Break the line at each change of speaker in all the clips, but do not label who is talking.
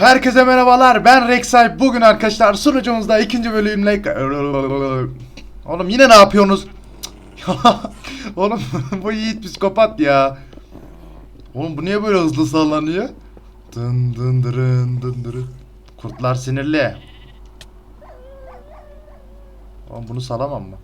Herkese merhabalar ben Rexay bugün arkadaşlar sunucumuzda ikinci bölümle Oğlum yine ne yapıyorsunuz? Oğlum bu Yiğit psikopat ya Oğlum bu niye böyle hızlı sallanıyor? Dın dın dırın dın dırın Kurtlar sinirli Oğlum bunu salamam mı?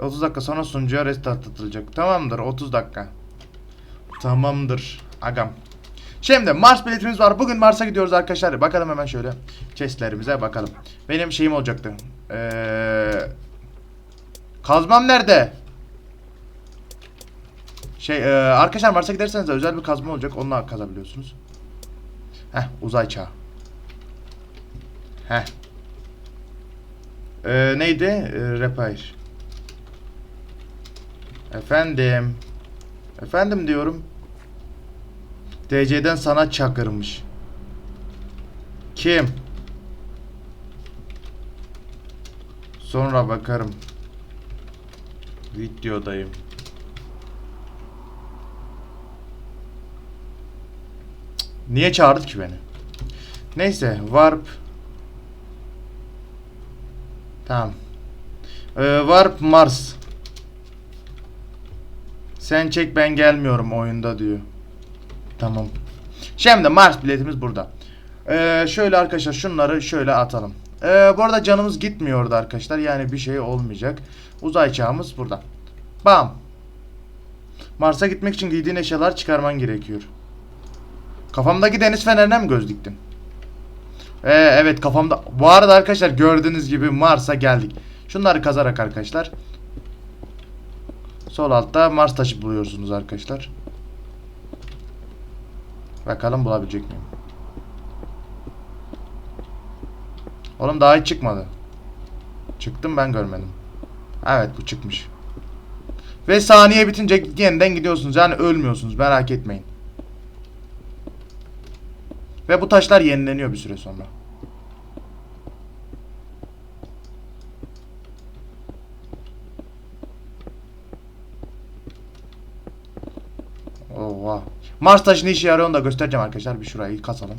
30 dakika sonra sunucuya restart atılacak. Tamamdır 30 dakika. Tamamdır agam. Şimdi Mars biletimiz var. Bugün Mars'a gidiyoruz arkadaşlar. Bakalım hemen şöyle chestlerimize bakalım. Benim şeyim olacaktı. Ee, kazmam nerede? Şey ee, arkadaşlar Mars'a giderseniz de özel bir kazma olacak. Onunla kazabiliyorsunuz. Heh uzay çağı. Heh. Ee, neydi? Ee, repair. Efendim. Efendim diyorum. DC'den sana çakırmış. Kim? Sonra bakarım. Videodayım. Niye çağırdı ki beni? Neyse, Warp. Tamam. Ee, Warp Mars. Sen çek ben gelmiyorum oyunda diyor. Tamam. Şimdi Mars biletimiz burada. Ee, şöyle arkadaşlar şunları şöyle atalım. Ee, bu arada canımız gitmiyordu arkadaşlar. Yani bir şey olmayacak. Uzay çağımız burada. Bam. Mars'a gitmek için giydiğin eşyalar çıkarman gerekiyor. Kafamdaki deniz fenerine mi göz diktin? Ee, evet kafamda. Bu arada arkadaşlar gördüğünüz gibi Mars'a geldik. Şunları kazarak arkadaşlar. Sol altta Mars taşı buluyorsunuz arkadaşlar. Bakalım bulabilecek miyim? Oğlum daha hiç çıkmadı. Çıktım ben görmedim. Evet bu çıkmış. Ve saniye bitince yeniden gidiyorsunuz. Yani ölmüyorsunuz merak etmeyin. Ve bu taşlar yenileniyor bir süre sonra. Oha. Mars taşı ne işe yarıyor onu da göstereceğim arkadaşlar. Bir şurayı kasalım.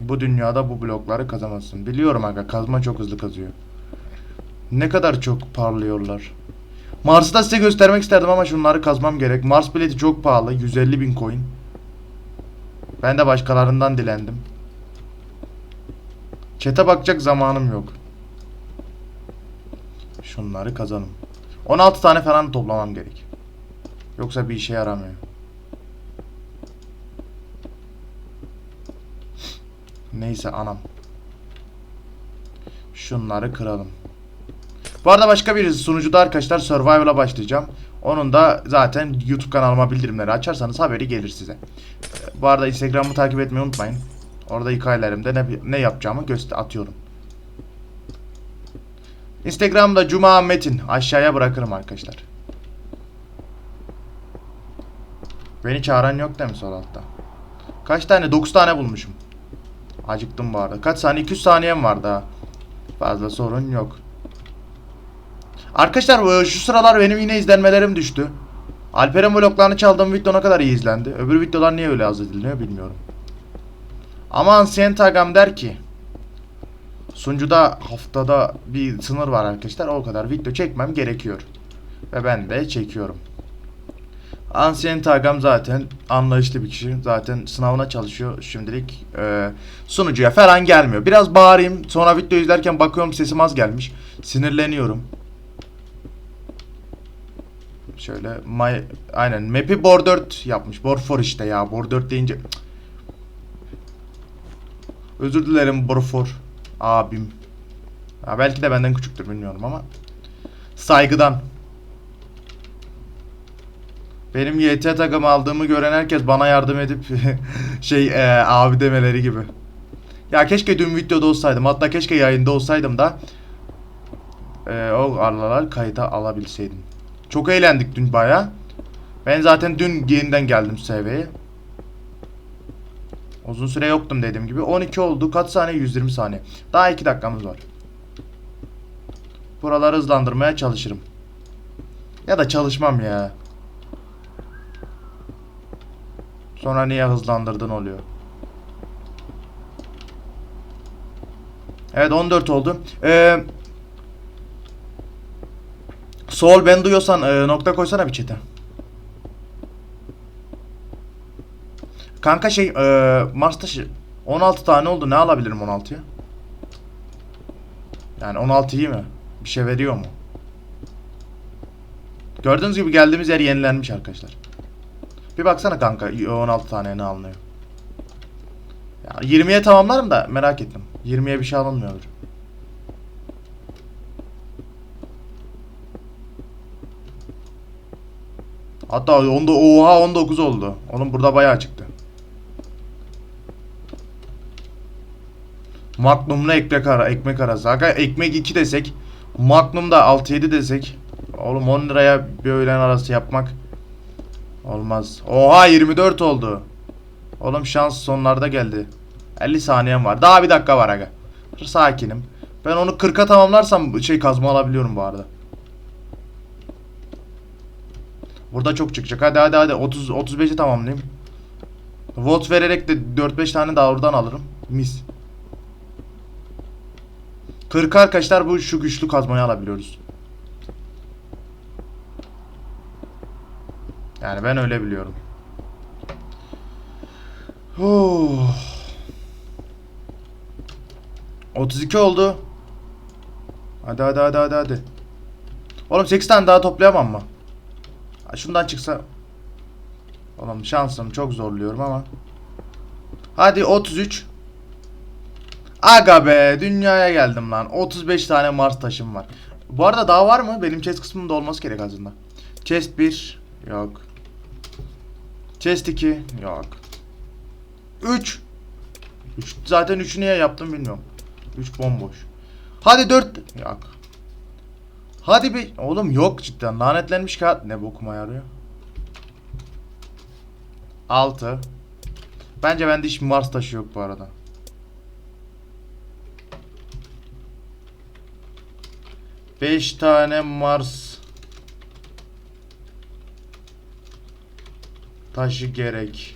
Bu dünyada bu blokları kazamazsın. Biliyorum aga kazma çok hızlı kazıyor. Ne kadar çok parlıyorlar. Mars'ı da size göstermek isterdim ama şunları kazmam gerek. Mars bileti çok pahalı. 150 bin coin. Ben de başkalarından dilendim. Çete bakacak zamanım yok. Şunları kazanım. 16 tane falan toplamam gerek. Yoksa bir işe yaramıyor. Neyse anam. Şunları kıralım. Bu arada başka bir sunucuda arkadaşlar Survival'a başlayacağım. Onun da zaten YouTube kanalıma bildirimleri açarsanız haberi gelir size. Bu arada Instagram'ı takip etmeyi unutmayın. Orada hikayelerimde ne, ne yapacağımı göster atıyorum. Instagram'da Cuma Metin aşağıya bırakırım arkadaşlar. Beni çağıran yok değil mi sol altta? Kaç tane? 9 tane bulmuşum. Acıktım bu arada. Kaç saniye? 200 saniyem var daha. Fazla sorun yok. Arkadaşlar şu sıralar benim yine izlenmelerim düştü. Alper'in vloglarını çaldığım video ne kadar iyi izlendi. Öbür videolar niye öyle az ediliyor bilmiyorum. Ama Ancient Tagam der ki Sunucuda haftada bir sınır var arkadaşlar. O kadar video çekmem gerekiyor. Ve ben de çekiyorum. Ancient Tagam zaten anlayışlı bir kişi. Zaten sınavına çalışıyor şimdilik. E, sunucuya falan gelmiyor. Biraz bağırayım. Sonra video izlerken bakıyorum sesim az gelmiş. Sinirleniyorum. Şöyle my, aynen map'i bor 4 yapmış. Bor 4 işte ya. Bor 4 deyince. Özür dilerim Bor 4 abim. Ha, belki de benden küçüktür bilmiyorum ama saygıdan. Benim YT takımı aldığımı gören herkes bana yardım edip şey e, abi demeleri gibi. Ya keşke dün videoda olsaydım. Hatta keşke yayında olsaydım da e, o aralar kayıta alabilseydim. Çok eğlendik dün baya. Ben zaten dün yeniden geldim SV'ye. Uzun süre yoktum dediğim gibi. 12 oldu. Kaç saniye? 120 saniye. Daha 2 dakikamız var. Buraları hızlandırmaya çalışırım. Ya da çalışmam ya. Sonra niye hızlandırdın oluyor. Evet 14 oldu. Ee, Sol ben duyuyorsan e, nokta koysana bir çete. Kanka şey e, Mars taşı 16 tane oldu. Ne alabilirim 16'ya? Yani 16 iyi mi? Bir şey veriyor mu? Gördüğünüz gibi geldiğimiz yer yenilenmiş arkadaşlar. Bir baksana kanka 16 tane ne alınıyor. Ya 20'ye tamamlarım da merak ettim. 20'ye bir şey alınmıyordur. Hatta onda oha 19 oldu. Onun burada bayağı çıktı. Magnum'la ekmek ara ekmek arası. Aga ekmek 2 desek, Magnum da 6-7 desek. Oğlum 10 liraya bir öğlen arası yapmak olmaz. Oha 24 oldu. Oğlum şans sonlarda geldi. 50 saniyem var. Daha bir dakika var aga. Sakinim. Ben onu 40'a tamamlarsam şey kazma alabiliyorum bu arada. Burada çok çıkacak. Hadi hadi hadi 30 35'i tamamlayayım. Vote vererek de 4-5 tane daha oradan alırım. Mis. 40 arkadaşlar bu şu güçlü kazmayı alabiliyoruz. Yani ben öyle biliyorum. Oh. 32 oldu. Hadi hadi hadi hadi hadi. Oğlum 8 tane daha toplayamam mı? Şundan çıksa Oğlum şansım çok zorluyorum ama Hadi 33 Aga be dünyaya geldim lan 35 tane Mars taşım var Bu arada daha var mı? Benim chest kısmında olması gerek aslında Chest 1 Yok Chest 2 Yok. 3 3 Zaten 3'ü niye yaptım bilmiyorum. 3 bomboş. Hadi 4 Yok. Hadi bir oğlum yok cidden. Lanetlenmiş kağıt. Ne bokuma yarıyor. 6 Bence bende hiç Mars taşı yok bu arada. Beş tane Mars taşı gerek.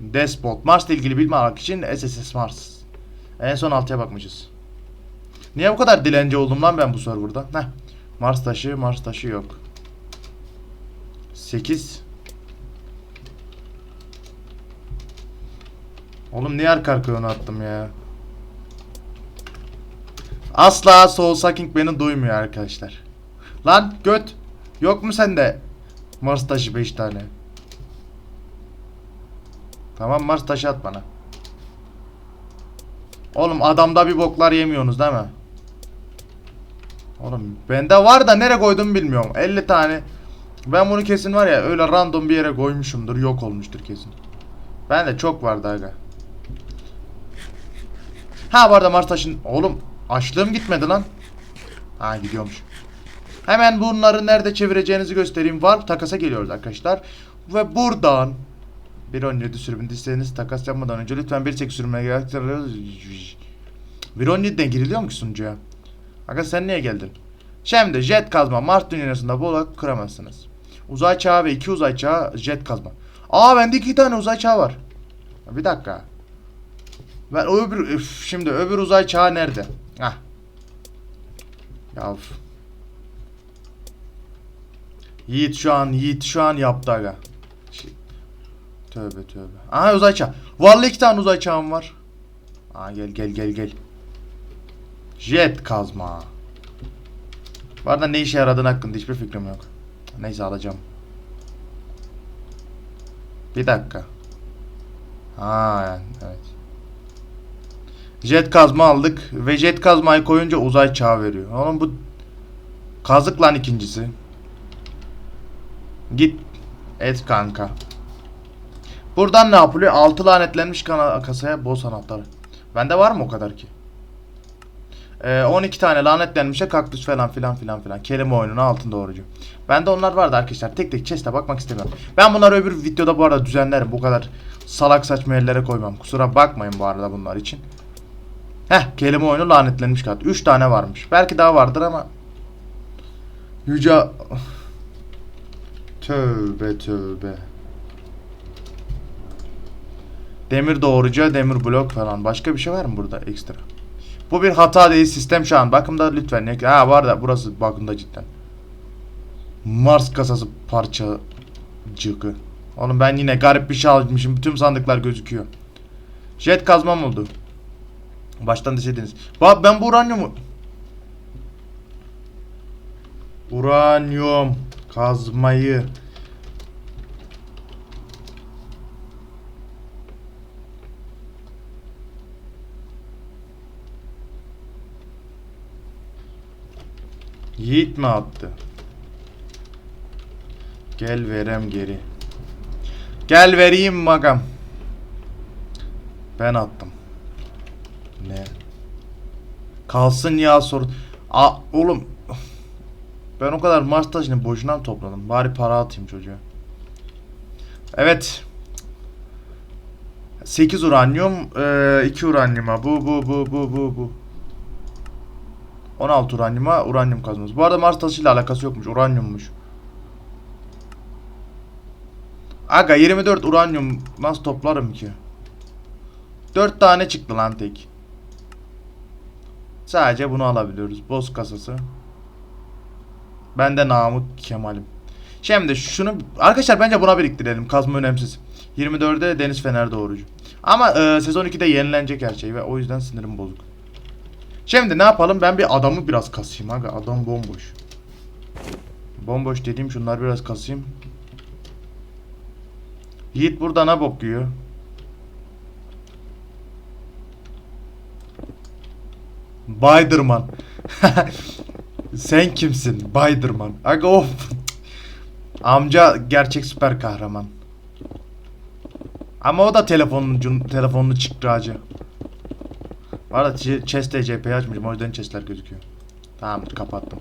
Despot. Mars'la ilgili bilgi almak için SSS Mars. En son altıya bakmışız. Niye bu kadar dilenci oldum lan ben bu serverda? Heh. Mars taşı, Mars taşı yok. 8 Oğlum niye arka arkaya onu attım ya? Asla Soul Sucking beni duymuyor arkadaşlar. Lan göt. Yok mu sende? Mars taşı 5 tane. Tamam Mars taşı at bana. Oğlum adamda bir boklar yemiyorsunuz değil mi? Oğlum bende var da nereye koydum bilmiyorum. 50 tane. Ben bunu kesin var ya öyle random bir yere koymuşumdur. Yok olmuştur kesin. Ben de çok vardı aga. Ha bu arada Mars taşın... Oğlum açlığım gitmedi lan. Ha gidiyormuş. Hemen bunları nerede çevireceğinizi göstereyim. Var takasa geliyoruz arkadaşlar. Ve buradan bir 17 sürümünde istediğiniz takas yapmadan önce lütfen bir tek sürümüne gerektiriyoruz. 1.17'den giriliyor mu ki sunucuya? Aga sen niye geldin? Şimdi jet kazma Mars dünyasında bolak kıramazsınız. Uzay çağı ve iki uzay çağı jet kazma. Aa bende iki tane uzay çağı var. Bir dakika. Ben öbür üf, şimdi öbür uzay çağı nerede? Hah. Ya. Yiğit şu an Yiğit şu an yaptı aga. Şey- Tövbe tövbe. Aha uzay çağı. Vallahi iki tane uzay çağım var. Aa gel gel gel gel. Jet kazma. Bu arada ne işe yaradığın hakkında hiçbir fikrim yok. Neyse alacağım. Bir dakika. Ha evet. Jet kazma aldık ve jet kazmayı koyunca uzay çağı veriyor. Oğlum bu kazık lan ikincisi. Git et kanka. Buradan ne yapılıyor? Altı lanetlenmiş kana kasaya boz anahtarı. Bende var mı o kadar ki? Ee, 12 tane lanetlenmişe kaktüs falan filan filan filan. Kelime oyununa altın doğrucu. Bende onlar vardı arkadaşlar. Tek tek chest'e bakmak istemiyorum. Ben bunları öbür videoda bu arada düzenlerim. Bu kadar salak saçma yerlere koymam. Kusura bakmayın bu arada bunlar için. Heh kelime oyunu lanetlenmiş kağıt. 3 tane varmış. Belki daha vardır ama Yüce Tövbe tövbe. Demir doğrucu, demir blok falan. Başka bir şey var mı burada ekstra? Bu bir hata değil sistem şu an. Bakımda lütfen. Ha var da burası bakımda cidden. Mars kasası parçacığı. Oğlum ben yine garip bir şey almışım. Bütün sandıklar gözüküyor. Jet kazmam oldu. Baştan deseydiniz. Bak ben bu uranyumu... Uranyum kazmayı Yiğit mi attı? Gel verem geri. Gel vereyim magam. Ben attım. Ne? Kalsın ya sor. A oğlum. Ben o kadar Mars taşını boşuna topladım? Bari para atayım çocuğa. Evet. 8 uranyum, 2 uranyuma. Bu bu bu bu bu bu. 16 uranyuma uranyum kazmamız. Bu arada Mars taşıyla alakası yokmuş. Uranyummuş. Aga 24 uranyum nasıl toplarım ki? 4 tane çıktı lan tek. Sadece bunu alabiliyoruz. Boz kasası. Ben de Namık Kemal'im. Şimdi şunu arkadaşlar bence buna biriktirelim. Kazma önemsiz. 24'de Deniz Fener doğrucu. Ama e, sezon 2'de yenilenecek her şey ve o yüzden sinirim bozuk. Şimdi ne yapalım? Ben bir adamı biraz kasayım aga. Adam bomboş. Bomboş dediğim şunlar biraz kasayım. Yiğit burada ne bok yiyor? Bayderman. Sen kimsin? Bayderman. Aga of. Amca gerçek süper kahraman. Ama o da telefonun telefonunu çıkracı. Bu arada ç- chest'e CP'yi açmışım. O yüzden chest'ler gözüküyor. Tamamdır kapattım.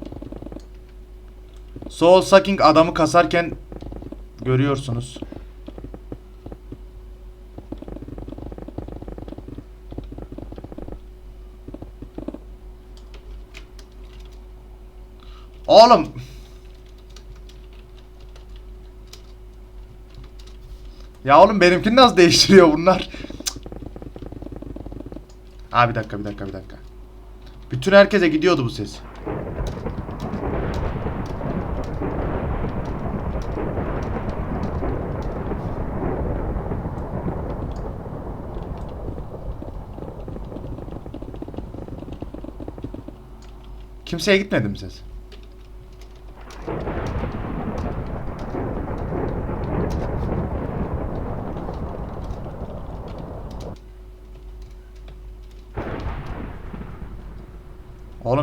Soul Sucking adamı kasarken görüyorsunuz. Oğlum. Ya oğlum benimkini nasıl değiştiriyor bunlar? Aa bir dakika bir dakika bir dakika. Bütün herkese gidiyordu bu ses. Kimseye gitmedi mi ses?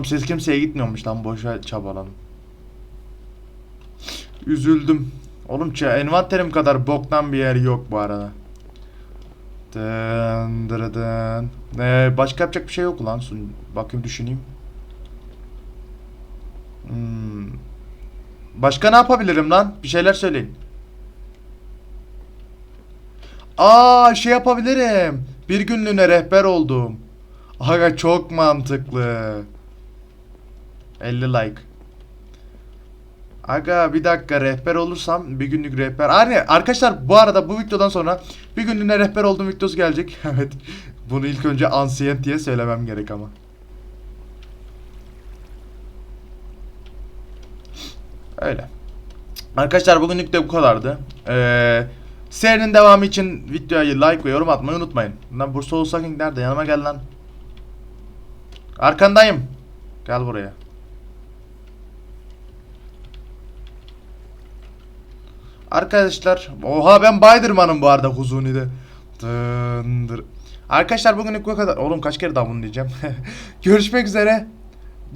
Siz kimseye gitmiyormuş lan boşa çabaladım. Üzüldüm. Oğlum ç- envanterim kadar boktan bir yer yok bu arada. Dın dırıdın. Ee, başka yapacak bir şey yok lan. Bakayım düşüneyim. Hmm. Başka ne yapabilirim lan? Bir şeyler söyleyin. Aa şey yapabilirim. Bir günlüğüne rehber oldum. Aga çok mantıklı. 50 like. Aga bir dakika rehber olursam bir günlük rehber. Hani arkadaşlar bu arada bu videodan sonra bir günlüğüne rehber olduğum videosu gelecek. evet. Bunu ilk önce ancient diye söylemem gerek ama. Öyle. Arkadaşlar bugünlük de bu kadardı. Ee, serinin devamı için videoya like ve yorum atmayı unutmayın. Lan bu Soul Sucking nerede? Yanıma gel lan. Arkandayım. Gel buraya. Arkadaşlar, oha ben Bayderman'ım bu arada Huzuni'de. Dındır. Arkadaşlar bugünlük bu kadar. Oğlum kaç kere daha bunu diyeceğim. Görüşmek üzere.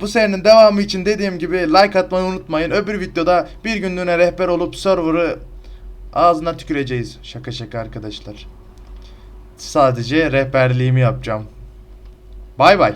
Bu serinin devamı için dediğim gibi like atmayı unutmayın. Öbür videoda bir günlüğüne rehber olup server'ı ağzına tüküreceğiz. Şaka şaka arkadaşlar. Sadece rehberliğimi yapacağım. Bay bay.